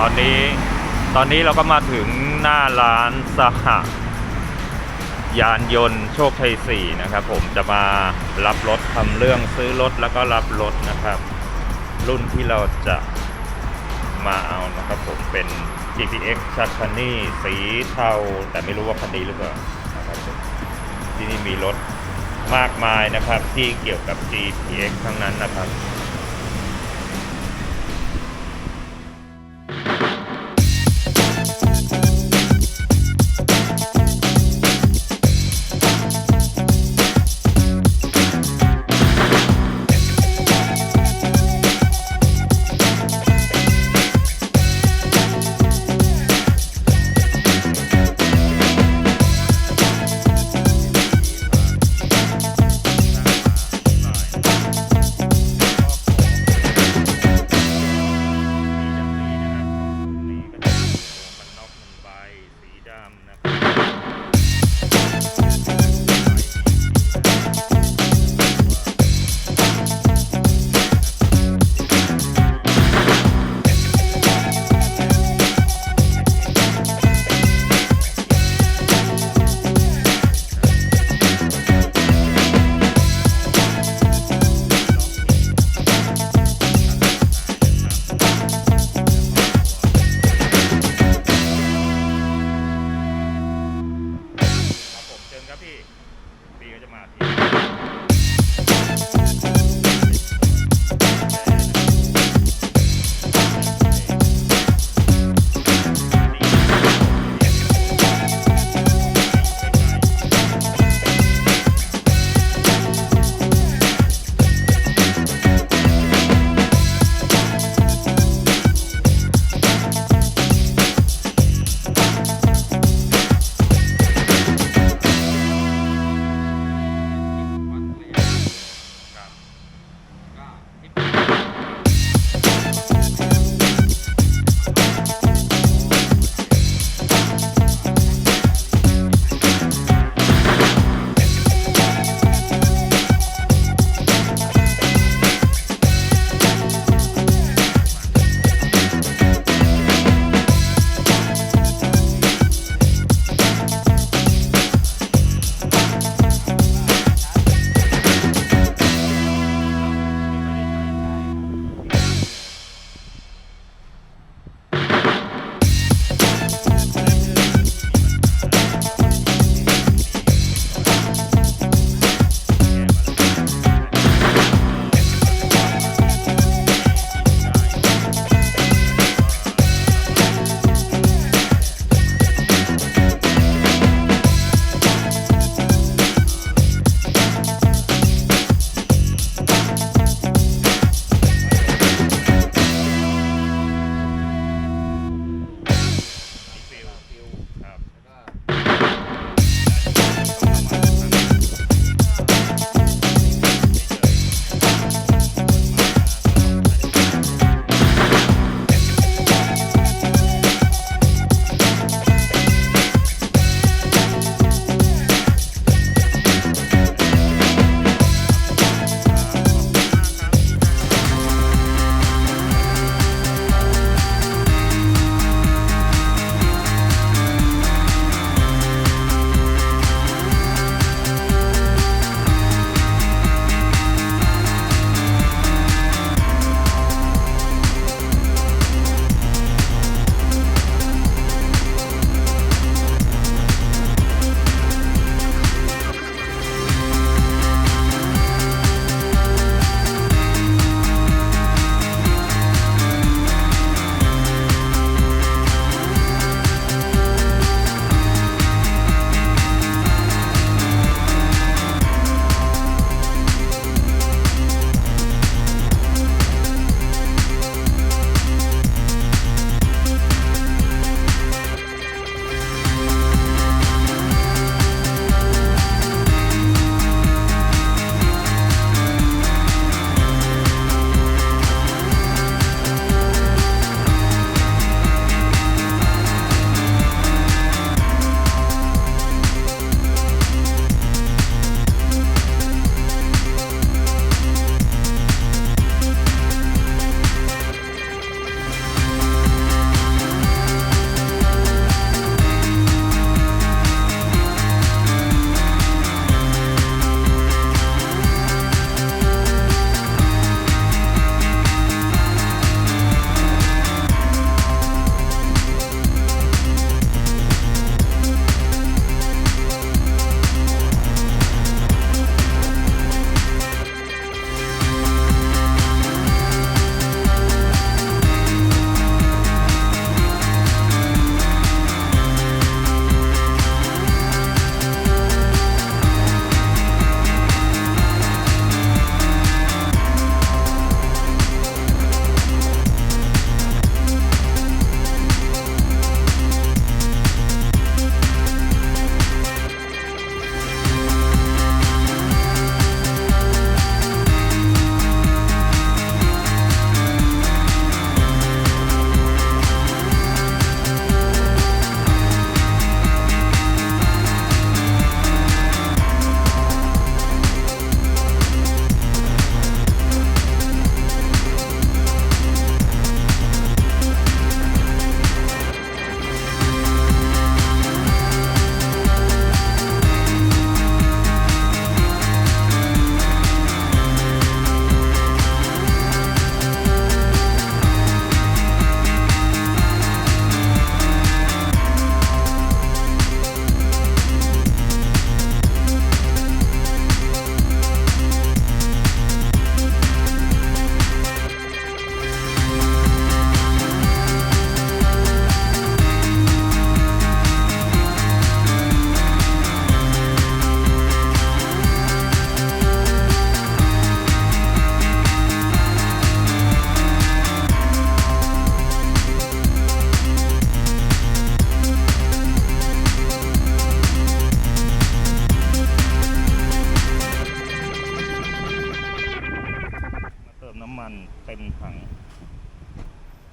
ตอนนี้ตอนนี้เราก็มาถึงหน้าร้านสหยานยนต์โชคชัย4นะครับ ผมจะมารับรถทำเรื่องซื้อรถแล้วก็รับรถนะครับ รุ่นที่เราจะมาเอานะครับผมเป็น GPX ชักคันนี่สีเทาแต่ไม่รู้ว่าคันนี้หรือเปล่านะครับที่นี่มีรถมากมายนะครับที่เกี่ยวกับ GPX ทั้งนั้นนะครับ ปีก็จะมาที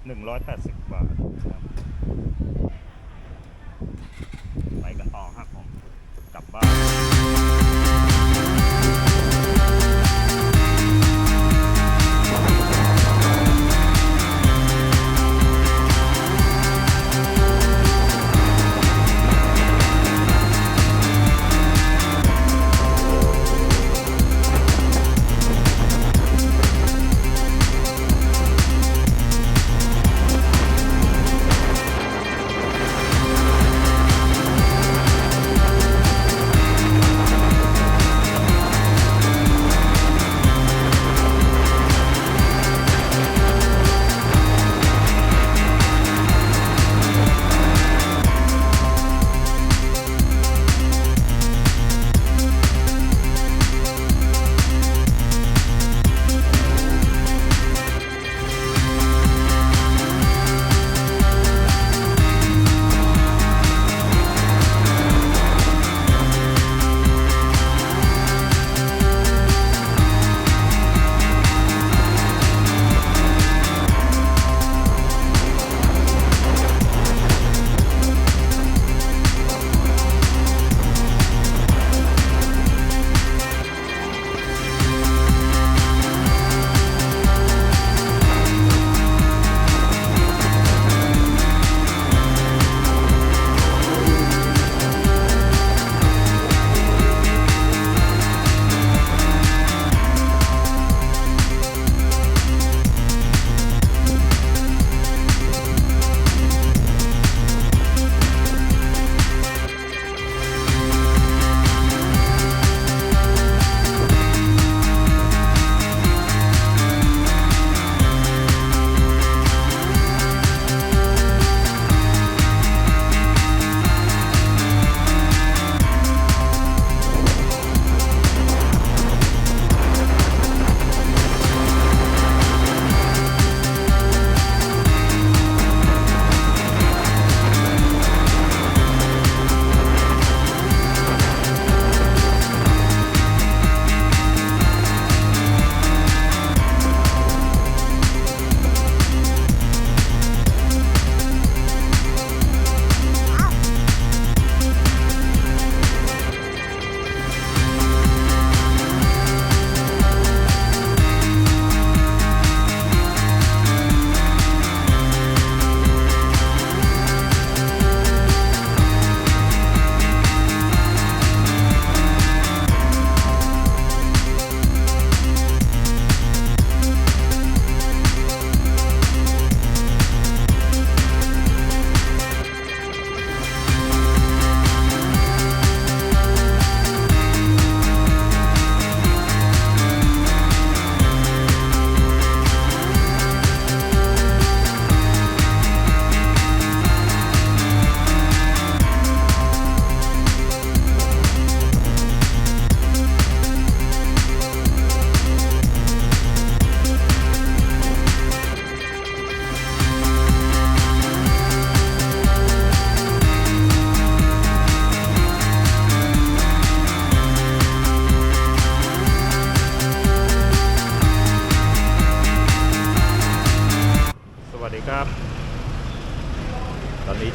80 บาทนะครับไปกันต่อครับผม กลับบ้าน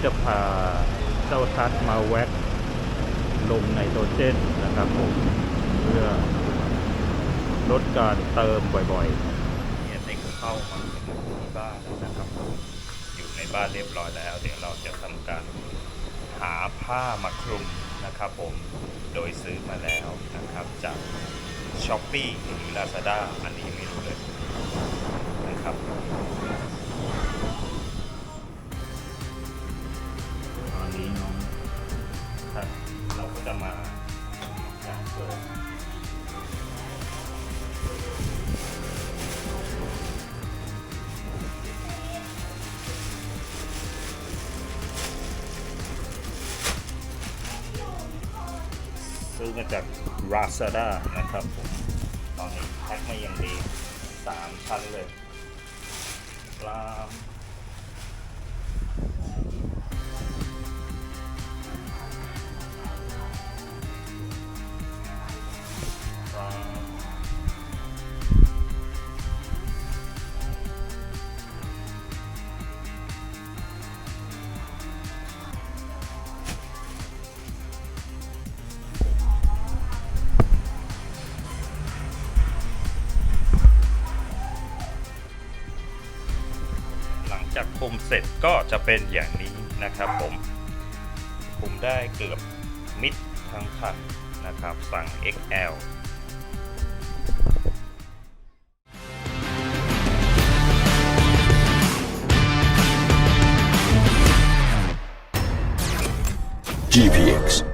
จะพาเจ้าทัดมาแว็กลงไนโตรเจนนะครับผมเพื่อลดการเติมบ่อยๆเนี่ยเด็กเข้ามาที่บ้านแล้วนะครับอยู่ในบ้านเรียบร้อยแล้ว เดี๋ยวเราจะทำการหาผ้ามาคลุมนะครับผมโดยซื้อมาแล้วนะครับจากช้อปปี้หรือ Lazada อันนี้ไม่รู้เลยนะครับ มาจาก Lazada นะครับผมตอนนี้แพ็คมาอย่างดีสามชั้นเลยลาม จากคุมเสร็จก็จะเป็นอย่างนี้นะครับผมคุมได้เกือบมิดทั้งคันนะครับ สั่ง XL GPX